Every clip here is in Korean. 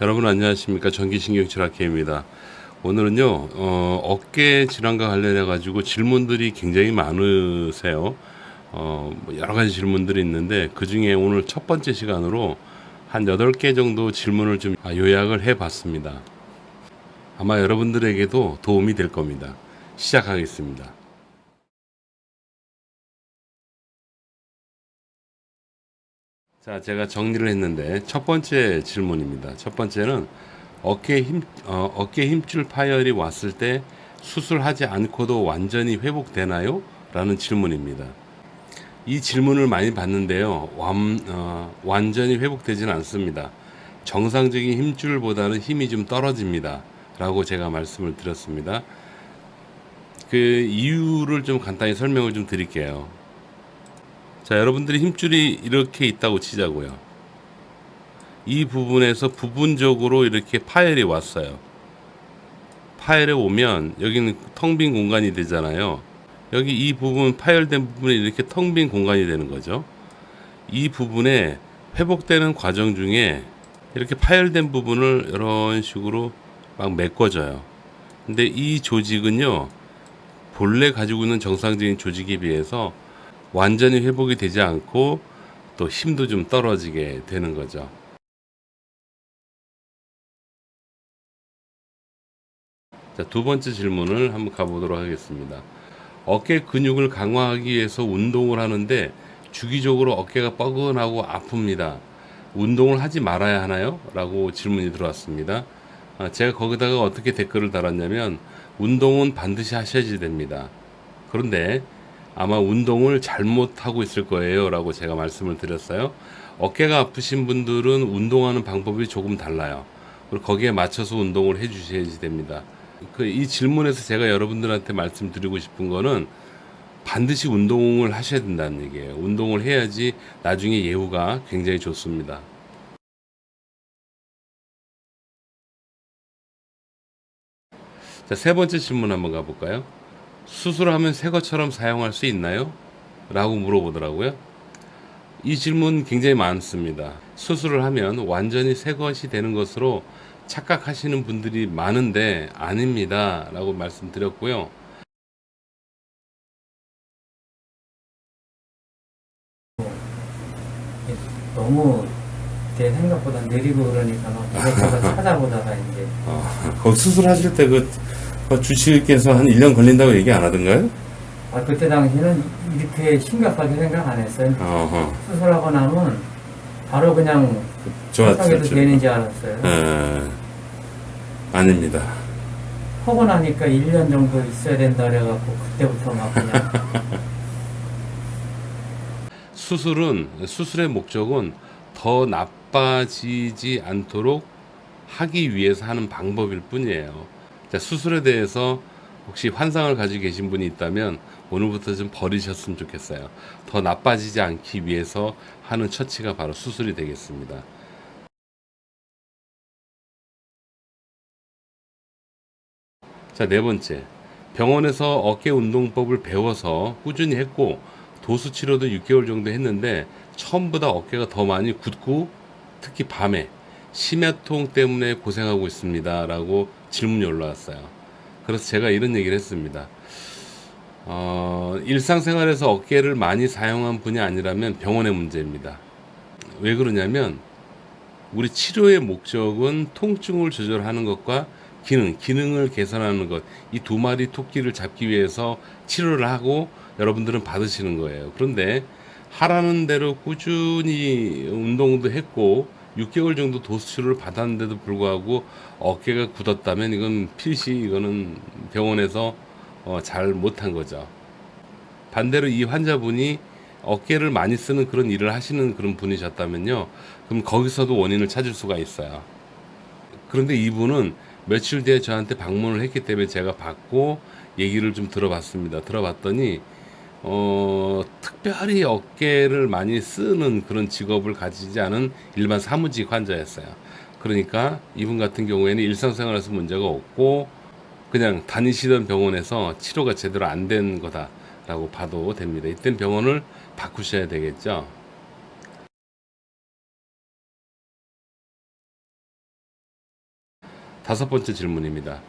여러분 안녕하십니까 전기신경치료학회입니다. 오늘은요 어, 어깨 질환과 관련해 가지고 질문들이 굉장히 많으세요. 어, 뭐 여러 가지 질문들이 있는데 그 중에 오늘 첫 번째 시간으로 한 8개 정도 질문을 좀 아, 요약을 해 봤습니다. 아마 여러분들에게도 도움이 될 겁니다. 시작하겠습니다. 자, 제가 정리를 했는데 첫 번째 질문입니다. 첫 번째는 어깨 힘 어, 어깨 힘줄 파열이 왔을 때 수술하지 않고도 완전히 회복되나요? 라는 질문입니다. 이 질문을 많이 받는데요. 완, 어, 완전히 회복되지는 않습니다. 정상적인 힘줄보다는 힘이 좀 떨어집니다. 라고 제가 말씀을 드렸습니다. 그 이유를 좀 간단히 설명을 좀 드릴게요. 자, 여러분들이 힘줄이 이렇게 있다고 치자고요. 이 부분에서 부분적으로 이렇게 파열이 왔어요. 파열에 오면 여기는 텅 빈 공간이 되잖아요. 여기 이 부분 파열된 부분이 이렇게 텅 빈 공간이 되는 거죠. 이 부분에 회복되는 과정 중에 이렇게 파열된 부분을 이런 식으로 막 메꿔줘요. 근데 이 조직은요, 본래 가지고 있는 정상적인 조직에 비해서 완전히 회복이 되지 않고 또 힘도 좀 떨어지게 되는 거죠. 자, 두 번째 질문을 한번 가보도록 하겠습니다. 어깨 근육을 강화하기 위해서 운동을 하는데 주기적으로 어깨가 뻐근하고 아픕니다. 운동을 하지 말아야 하나요? 라고 질문이 들어왔습니다. 아, 제가 거기다가 어떻게 댓글을 달았냐면 운동은 반드시 하셔야지 됩니다. 그런데 아마 운동을 잘못하고 있을 거예요. 라고 제가 말씀을 드렸어요. 어깨가 아프신 분들은 운동하는 방법이 조금 달라요. 그리고 거기에 맞춰서 운동을 해 주셔야지 됩니다. 그 이 질문에서 제가 여러분들한테 말씀드리고 싶은 거는 반드시 운동을 하셔야 된다는 얘기예요. 운동을 해야지 나중에 예후가 굉장히 좋습니다. 자, 세 번째 질문 한번 가볼까요? 수술하면 새 것처럼 사용할 수 있나요? 라고 물어보더라고요. 이 질문 굉장히 많습니다. 수술을 하면 완전히 새 것이 되는 것으로 착각하시는 분들이 많은데 아닙니다. 라고 말씀드렸고요. 너무 내 생각보다 느리고 그러니까 막 찾아보다가 이제 어, 수술하실 때 그, 그 주치의께서 한 1년 걸린다고 얘기 안 하던가요? 아, 그때 당시에는 이렇게 심각하게 생각 안 했어요. 어허. 수술하고 나면 바로 그냥 좋았죠. 되는 줄 알았어요. 에, 아닙니다. 하고 나니까 1년 정도 있어야 된다 그래갖고 그때부터 막 그냥 수술은 수술의 목적은 더 나빠지지 않도록 하기 위해서 하는 방법일 뿐이에요. 자, 수술에 대해서 혹시 환상을 가지고 계신 분이 있다면 오늘부터 좀 버리셨으면 좋겠어요. 더 나빠지지 않기 위해서 하는 처치가 바로 수술이 되겠습니다. 자, 네 번째. 병원에서 어깨 운동법을 배워서 꾸준히 했고 도수 치료도 6개월 정도 했는데 처음보다 어깨가 더 많이 굳고 특히 밤에 심야통 때문에 고생하고 있습니다. 라고 질문이 올라왔어요. 그래서 제가 이런 얘기를 했습니다. 어, 일상생활에서 어깨를 많이 사용한 분이 아니라면 병원의 문제입니다. 왜 그러냐면 우리 치료의 목적은 통증을 조절하는 것과 기능, 기능을 개선하는 것, 이 두 마리 토끼를 잡기 위해서 치료를 하고 여러분들은 받으시는 거예요. 그런데 하라는 대로 꾸준히 운동도 했고 6개월 정도 도수 치료를 받았는데도 불구하고 어깨가 굳었다면 이건 필시 이거는 병원에서 어, 잘 못한 거죠. 반대로 이 환자분이 어깨를 많이 쓰는 그런 일을 하시는 그런 분이셨다면요. 그럼 거기서도 원인을 찾을 수가 있어요. 그런데 이분은 며칠 뒤에 저한테 방문을 했기 때문에 제가 받고 얘기를 좀 들어봤습니다. 들어봤더니 어, 특별히 어깨를 많이 쓰는 그런 직업을 가지지 않은 일반 사무직 환자였어요. 그러니까 이분 같은 경우에는 일상생활에서 문제가 없고 그냥 다니시던 병원에서 치료가 제대로 안 된 거다라고 봐도 됩니다. 이땐 병원을 바꾸셔야 되겠죠. 다섯 번째 질문입니다.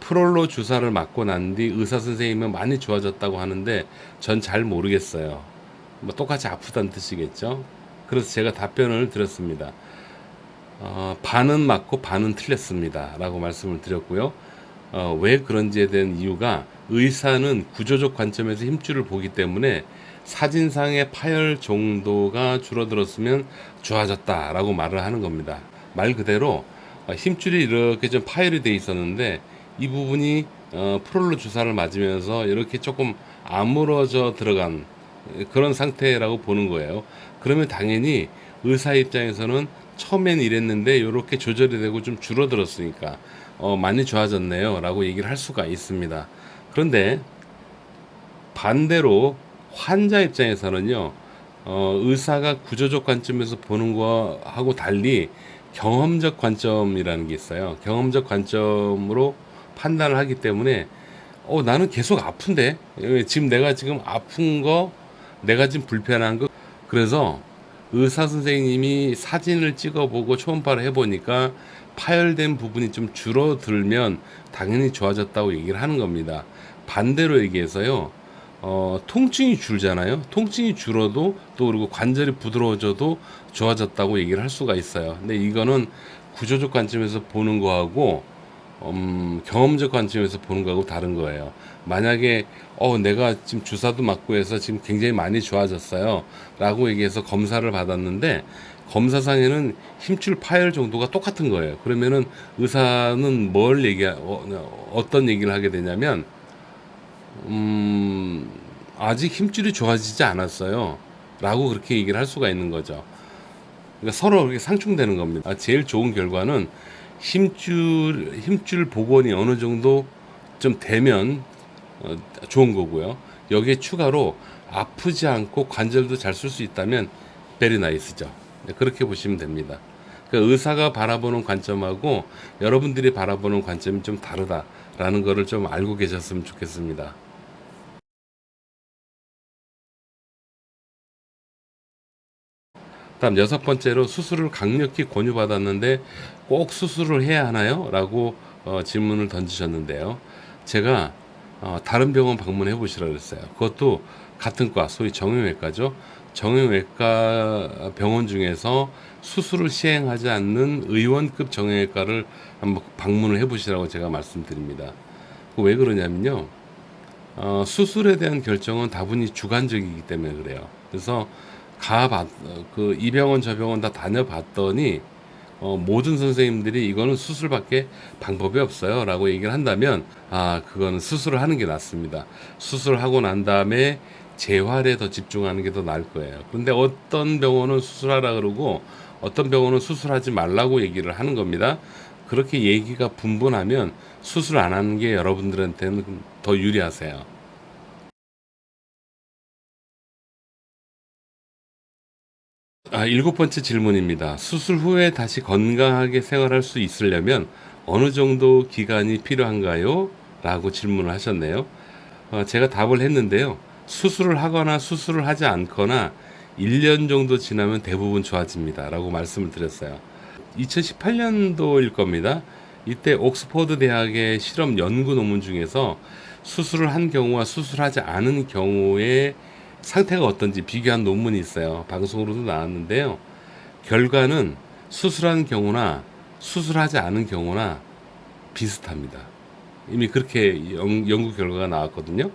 프롤로 주사를 맞고 난 뒤 의사 선생님은 많이 좋아졌다고 하는데 전 잘 모르겠어요. 뭐 똑같이 아프다는 뜻이겠죠. 그래서 제가 답변을 드렸습니다. 어, 반은 맞고 반은 틀렸습니다. 라고 말씀을 드렸고요. 어, 왜 그런지에 대한 이유가 의사는 구조적 관점에서 힘줄을 보기 때문에 사진상의 파열 정도가 줄어들었으면 좋아졌다라고 말을 하는 겁니다. 말 그대로 어, 힘줄이 이렇게 좀 파열이 돼 있었는데 이 부분이 어, 프롤로 주사를 맞으면서 이렇게 조금 아물어져 들어간 그런 상태라고 보는 거예요. 그러면 당연히 의사 입장에서는 처음엔 이랬는데 이렇게 조절이 되고 좀 줄어들었으니까 어, 많이 좋아졌네요. 라고 얘기를 할 수가 있습니다. 그런데 반대로 환자 입장에서는요, 어, 의사가 구조적 관점에서 보는 거하고 달리 경험적 관점이라는 게 있어요. 경험적 관점으로 판단을 하기 때문에 어, 나는 계속 아픈데 예, 지금 내가 지금 아픈 거 내가 지금 불편한 거 그래서 의사 선생님이 사진을 찍어보고 초음파를 해보니까 파열된 부분이 좀 줄어들면 당연히 좋아졌다고 얘기를 하는 겁니다. 반대로 얘기해서요. 어, 통증이 줄잖아요. 통증이 줄어도 또 그리고 관절이 부드러워져도 좋아졌다고 얘기를 할 수가 있어요. 근데 이거는 구조적 관점에서 보는 거하고 음, 경험적 관점에서 보는 거하고 다른 거예요. 만약에 어 내가 지금 주사도 맞고 해서 지금 굉장히 많이 좋아졌어요. 라고 얘기해서 검사를 받았는데 검사상에는 힘줄 파열 정도가 똑같은 거예요. 그러면은 의사는 뭘 얘기 어, 어떤 얘기를 하게 되냐면 음, 아직 힘줄이 좋아지지 않았어요. 라고 그렇게 얘기를 할 수가 있는 거죠. 그러니까 서로 그렇게 상충되는 겁니다. 제일 좋은 결과는 힘줄, 힘줄 복원이 어느 정도 좀 되면 어, 좋은 거고요. 여기에 추가로 아프지 않고 관절도 잘 쓸 수 있다면 베리 나이스죠. 네, 그렇게 보시면 됩니다. 그러니까 의사가 바라보는 관점하고 여러분들이 바라보는 관점이 좀 다르다라는 거를 좀 알고 계셨으면 좋겠습니다. 다음 여섯 번째로 수술을 강력히 권유받았는데 꼭 수술을 해야 하나요? 라고 어, 질문을 던지셨는데요. 제가 어, 다른 병원 방문해 보시라 그랬어요. 그것도 같은 과, 소위 정형외과죠. 정형외과 병원 중에서 수술을 시행하지 않는 의원급 정형외과를 한번 방문을 해 보시라고 제가 말씀드립니다. 그왜 그러냐면요. 어, 수술에 대한 결정은 다분히 주관적이기 때문에 그래요. 그래서 가봤 그 이 병원 저 병원 다 다녀봤더니 어, 모든 선생님들이 이거는 수술밖에 방법이 없어요 라고 얘기를 한다면 아 그거는 수술을 하는 게 낫습니다. 수술을 하고 난 다음에 재활에 더 집중하는 게 더 나을 거예요. 그런데 어떤 병원은 수술하라 그러고 어떤 병원은 수술하지 말라고 얘기를 하는 겁니다. 그렇게 얘기가 분분하면 수술 안 하는 게 여러분들한테는 더 유리하세요. 아, 일곱 번째 질문입니다. 수술 후에 다시 건강하게 생활할 수 있으려면 어느 정도 기간이 필요한가요? 라고 질문을 하셨네요. 어, 제가 답을 했는데요. 수술을 하거나 수술을 하지 않거나 1년 정도 지나면 대부분 좋아집니다. 라고 말씀을 드렸어요. 2018년도일 겁니다. 이때 옥스퍼드 대학의 실험 연구 논문 중에서 수술을 한 경우와 수술하지 않은 경우의 상태가 어떤지 비교한 논문이 있어요. 방송으로도 나왔는데요. 결과는 수술한 경우나 수술하지 않은 경우나 비슷합니다. 이미 그렇게 연, 연구 결과가 나왔거든요.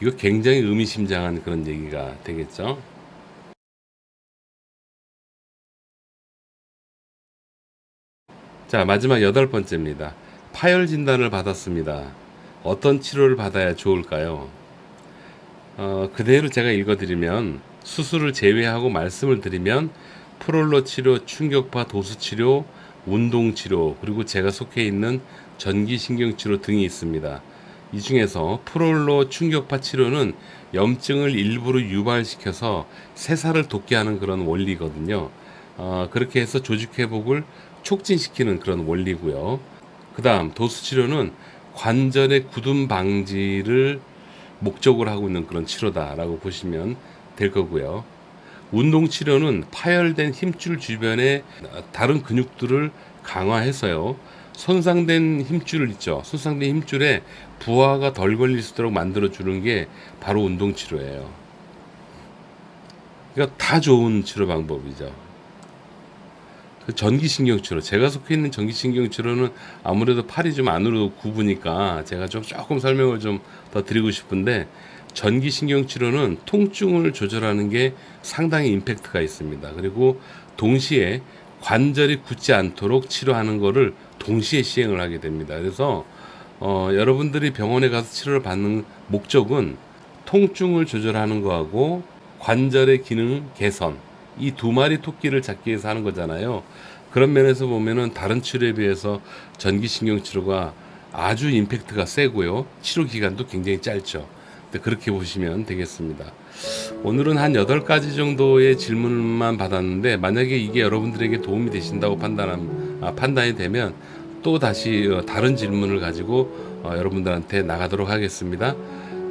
이거 굉장히 의미심장한 그런 얘기가 되겠죠. 자, 마지막 여덟 번째입니다. 파열 진단을 받았습니다. 어떤 치료를 받아야 좋을까요? 어, 그대로 제가 읽어드리면 수술을 제외하고 말씀을 드리면 프롤로 치료, 충격파 도수 치료, 운동 치료, 그리고 제가 속해 있는 전기신경 치료 등이 있습니다. 이 중에서 프롤로 충격파 치료는 염증을 일부러 유발시켜서 새살을 돋게 하는 그런 원리거든요. 어, 그렇게 해서 조직 회복을 촉진시키는 그런 원리고요. 그 다음 도수 치료는 관절의 굳음 방지를 목적으로 하고 있는 그런 치료다라고 보시면 될 거고요. 운동 치료는 파열된 힘줄 주변의 다른 근육들을 강화해서요. 손상된 힘줄 있죠. 손상된 힘줄에 부하가 덜 걸릴 수 있도록 만들어 주는 게 바로 운동 치료예요. 그러니까 다 좋은 치료 방법이죠. 그 전기신경 치료 제가 속해 있는 전기신경 치료는 아무래도 팔이 좀 안으로 굽으니까 제가 좀 조금 설명을 좀 더 드리고 싶은데 전기신경 치료는 통증을 조절하는 게 상당히 임팩트가 있습니다. 그리고 동시에 관절이 굳지 않도록 치료하는 거를 동시에 시행을 하게 됩니다. 그래서 어, 여러분들이 병원에 가서 치료를 받는 목적은 통증을 조절하는 거하고 관절의 기능 개선 이 두 마리 토끼를 잡기 위해서 하는 거잖아요. 그런 면에서 보면은 다른 치료에 비해서 전기신경 치료가 아주 임팩트가 세고요. 치료 기간도 굉장히 짧죠. 그렇게 보시면 되겠습니다. 오늘은 한 8가지 정도의 질문만 받았는데 만약에 이게 여러분들에게 도움이 되신다고 판단 아, 판단이 되면 또 다시 어, 다른 질문을 가지고 어, 여러분들한테 나가도록 하겠습니다.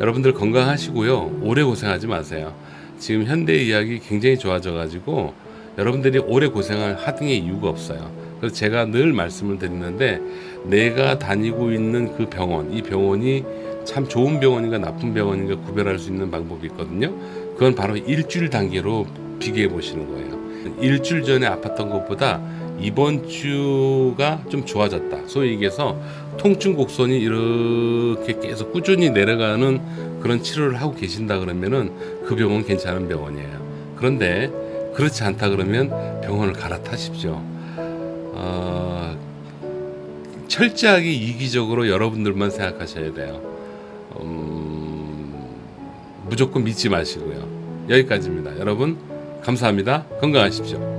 여러분들 건강하시고요. 오래 고생하지 마세요. 지금 현대 의학이 굉장히 좋아져 가지고 여러분들이 오래 고생할 하등의 이유가 없어요. 그래서 제가 늘 말씀을 드리는데 내가 다니고 있는 그 병원, 이 병원이 참 좋은 병원인가 나쁜 병원인가 구별할 수 있는 방법이 있거든요. 그건 바로 일주일 단계로 비교해 보시는 거예요. 일주일 전에 아팠던 것보다 이번 주가 좀 좋아졌다. 소위 얘기해서 통증 곡선이 이렇게 계속 꾸준히 내려가는 그런 치료를 하고 계신다 그러면은 그 병원 괜찮은 병원이에요. 그런데 그렇지 않다 그러면 병원을 갈아타십시오. 어, 철저하게 이기적으로 여러분들만 생각하셔야 돼요. 음, 무조건 믿지 마시고요. 여기까지입니다. 여러분, 감사합니다. 건강하십시오.